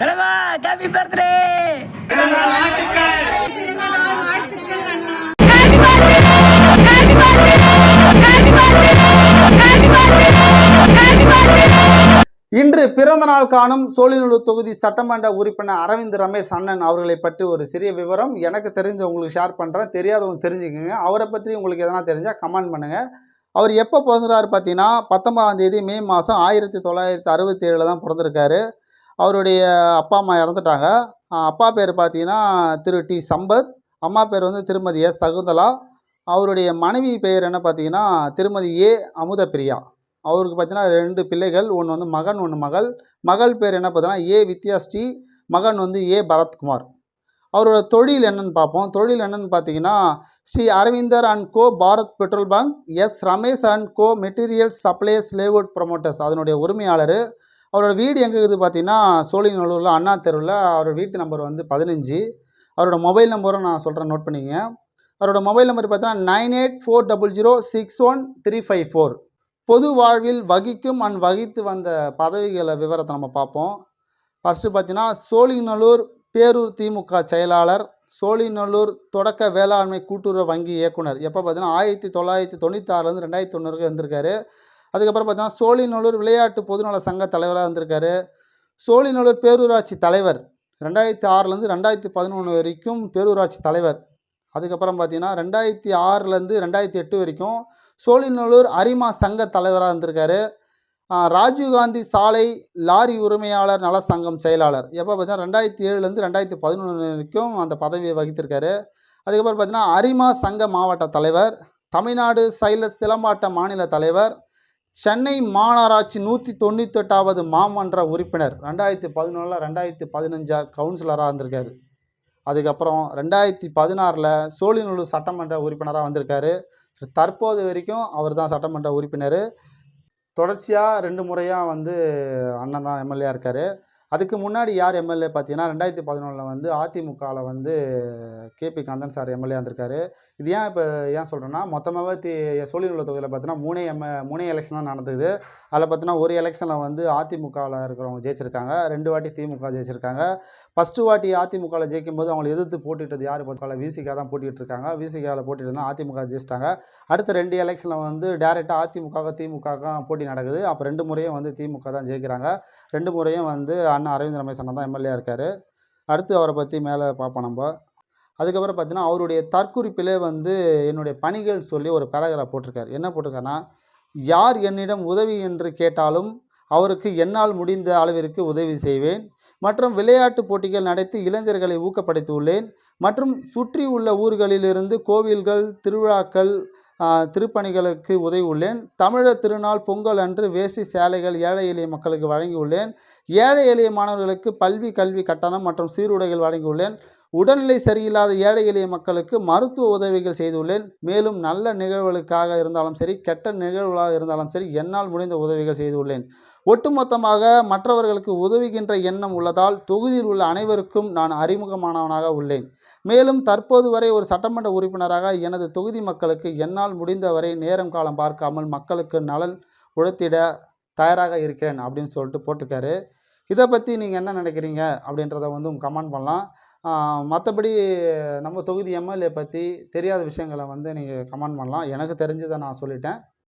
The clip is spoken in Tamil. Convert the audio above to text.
தலைவா ஹாப்பி பர்த்டே இன்று பிறந்த நாள் காணும் சோழிநல்லூர் தொகுதி சட்டமன்ற உறுப்பினர் அரவிந்த் ரமேஷ் அண்ணன் அவர்களை பற்றி ஒரு சிறிய விவரம் எனக்கு தெரிஞ்ச உங்களுக்கு ஷேர் பண்ணுறேன் தெரியாதவங்க தெரிஞ்சுக்கங்க. அவரை பற்றி உங்களுக்கு எதனா தெரிஞ்சால் கமெண்ட் பண்ணுங்கள் அவர் எப்போ பிறந்துறாரு பார்த்தீங்கன்னா பத்தொன்பதாம் தேதி மே மாதம் ஆயிரத்தி தொள்ளாயிரத்தி அறுபத்தி ஏழில் தான் பிறந்திருக்காரு. அவருடைய அப்பா அம்மா இறந்துட்டாங்க. அப்பா பேர் பார்த்தீங்கன்னா திரு டி. சம்பத் அம்மா பேர் வந்து திருமதி எஸ். சகுந்தலா. அவருடைய மனைவி பெயர் என்ன பார்த்தீங்கன்னா திருமதி ஏ. அமுதப்பிரியா. அவருக்கு பார்த்தீங்கன்னா ரெண்டு பிள்ளைகள் ஒன்று வந்து மகன் ஒன்று மகள். மகள் பேர் என்ன பார்த்தீங்கன்னா ஏ. வித்யாஸ்ரீ மகன் வந்து ஏ. பரத்குமார். அவரோட தொழில் என்னன்னு பார்ப்போம் தொழில் என்னன்னு பார்த்தீங்கன்னா Sri Aravindar and co Bharat petrol bunk S. Ramesh and co materials supplies layout promoters அதனுடைய உரிமையாளர். அவரோட வீடு எங்கே இருக்குது பார்த்தீங்கன்னா சோழிநல்லூரில் அண்ணா தெருவில். அவரோட வீட்டு நம்பர் வந்து பதினஞ்சு. அவரோட மொபைல் நம்பரும் நான் சொல்கிறேன் நோட் பண்ணிக்கங்க. அவரோட மொபைல் நம்பர் பார்த்தீங்கன்னா nine eight four double zero six one three five four. பொது வாழ்வில் வகிக்கும் அண்ட் வகித்து வந்த பதவிகளை விவரத்தை நம்ம பார்ப்போம். ஃபஸ்ட்டு பார்த்தீங்கன்னா சோழிநல்லூர் பேரூர் திமுக செயலாளர் சோழிநல்லூர் தொடக்க வேளாண்மை கூட்டுறவு வங்கி இயக்குனர். எப்போ பார்த்தீங்கன்னா ஆயிரத்தி தொள்ளாயிரத்தி தொண்ணூத்தாறுலேருந்து ரெண்டாயிரத்தி தொண்ணூறுக்கு இருந்திருக்காரு அதுக்கப்புறம் பார்த்தீங்கன்னா சோழிநல்லூர் விளையாட்டு பொதுநல சங்க தலைவராக இருந்திருக்காரு. சோழிநல்லூர் பேரூராட்சி தலைவர் ரெண்டாயிரத்தி ஆறுலேருந்து ரெண்டாயிரத்தி பதினொன்று வரைக்கும் பேரூராட்சி தலைவர். அதுக்கப்புறம் பார்த்தீங்கன்னா ரெண்டாயிரத்தி ஆறுலேருந்து ரெண்டாயிரத்தி எட்டு வரைக்கும் சோழிநல்லூர் அரிமா சங்க தலைவராக இருந்திருக்காரு. ராஜீவ்காந்தி சாலை லாரி உரிமையாளர் நல சங்கம் செயலாளர். எப்போ பார்த்தீங்கன்னா ரெண்டாயிரத்தி ஏழுலேருந்து ரெண்டாயிரத்தி பதினொன்று வரைக்கும் அந்த பதவியை வகித்திருக்காரு. அதுக்கப்புறம் பார்த்தீங்கன்னா அரிமா சங்க மாவட்ட தலைவர் தமிழ்நாடு சைலஸ் சிலம்பாட்ட மாநில தலைவர் சென்னை மாநகராட்சி நூற்றி தொண்ணூத்தெட்டாவது மாமன்ற உறுப்பினர் ரெண்டாயிரத்தி பதினொன்றில் ரெண்டாயிரத்தி பதினஞ்சா கவுன்சிலராக இருந்திருக்காரு அதுக்கப்புறம் ரெண்டாயிரத்தி பதினாறில் சோழிநல்லூர் சட்டமன்ற உறுப்பினராக வந்திருக்காரு. தற்போது வரைக்கும் அவர் தான் சட்டமன்ற உறுப்பினர். தொடர்ச்சியாக ரெண்டு முறையாக வந்து அண்ணன் தான் எம்எல்ஏ இருக்கார். அதுக்கு முன்னாடி யார் எம்எல்ஏ பார்த்தீங்கன்னா ரெண்டாயிரத்தி பதினொன்றில் வந்து அதிமுகவில் வந்து கேபி கந்தன் சார் எம்எல்ஏ வந்திருக்காரு. இது ஏன் இப்போ ஏன் சொல்கிறேன்னா மொத்தமாகவே தி சோழிநல்லூர் தொகுதியில் பார்த்தீங்கன்னா மூணே எம் மூணே எலெக்ஷன் தான் நடந்தது. அதில் பார்த்தீங்கன்னா ஒரு எலெக்ஷனில் வந்து அதிமுகவில் இருக்கிறவங்க ஜெயிச்சிருக்காங்க. ரெண்டு வாட்டி திமுக ஜெயிச்சிருக்காங்க. ஃபஸ்ட்டு வாட்டி அதிமுகவில் ஜெயிக்கும் போது அவங்களை எதிர்த்து போட்டிட்டது யார்? பார்த்தால விசிகா தான் போட்டிட்டு இருக்காங்க. விசிகாவில் போட்டிட்டு அதிமுக ஜெயிச்சிட்டாங்க. அடுத்த ரெண்டு எலெக்ஷனில் வந்து டேரெக்டாக அதிமுக திமுக போட்டி நடக்குது. அப்போ ரெண்டு முறையும் வந்து திமுக தான் ஜெயிக்கிறாங்க. ரெண்டு முறையும் வந்து அண்ணன் அரவிந்த் ரமேஷ் அண்ணன் தான் எம்எல்ஏ இருக்கார். அடுத்து அவரை பற்றி மேலே பார்ப்போம் நம்ம. அதுக்கப்புறம் பார்த்தீங்கன்னா அவருடைய தற்குறிப்பிலே வந்து என்னுடைய பணிகள் சொல்லி ஒரு பேராகிராஃப் போட்டிருக்காரு. என்ன போட்டிருக்காருன்னா யார் என்னிடம் உதவி என்று கேட்டாலும் அவருக்கு என்னால் முடிந்த அளவிற்கு உதவி செய்வேன். மற்றும் விளையாட்டு போட்டிகள் நடத்தி இளைஞர்களை ஊக்கப்படுத்தியுள்ளேன். மற்றும் சுற்றி உள்ள ஊர்களிலிருந்து கோவில்கள் திருவிழாக்கள் திருப்பணிகளுக்கு திருப்பணிகளுக்கு உதவியுள்ளேன். தமிழர் திருநாள் பொங்கல் அன்று வேசி சேலைகள் ஏழை எளிய மக்களுக்கு வழங்கியுள்ளேன். ஏழை எளிய மாணவர்களுக்கு பல்வி கல்வி கட்டணம் மற்றும் சீருடைகள் வழங்கியுள்ளேன். உடல்நிலை சரியில்லாத ஏழை எளிய மக்களுக்கு மருத்துவ உதவிகள் செய்துள்ளேன். மேலும் நல்ல நிகழ்வுகளுக்காக இருந்தாலும் சரி கெட்ட நிகழ்வுகளாக இருந்தாலும் சரி என்னால் முடிந்த உதவிகள் செய்துள்ளேன். ஒட்டுமொத்தமாக மற்றவர்களுக்கு உதவுகின்ற எண்ணம் உள்ளதால் தொகுதியில் உள்ள அனைவருக்கும் நான் அறிமுகமானவனாக உள்ளேன். மேலும் தற்போது வரை ஒரு சட்டமன்ற உறுப்பினராக எனது தொகுதி மக்களுக்கு என்னால் முடிந்தவரை நேரம் காலம் பார்க்காமல் மக்களுக்கு நலன் உழைத்திட தயாராக இருக்கிறேன் அப்படின்னு சொல்லிட்டு போட்டிருக்காரு. இதை பற்றி நீங்கள் என்ன நினைக்கிறீங்க அப்படின்றத வந்து கமெண்ட் பண்ணலாம். மற்றபடி நம்ம தொகுதி எம்எல்ஏ பற்றி தெரியாத விஷயங்களை வந்து நீங்கள் கமெண்ட் பண்ணலாம். எனக்கு தெரிஞ்சதை நான் சொல்லிவிட்டேன்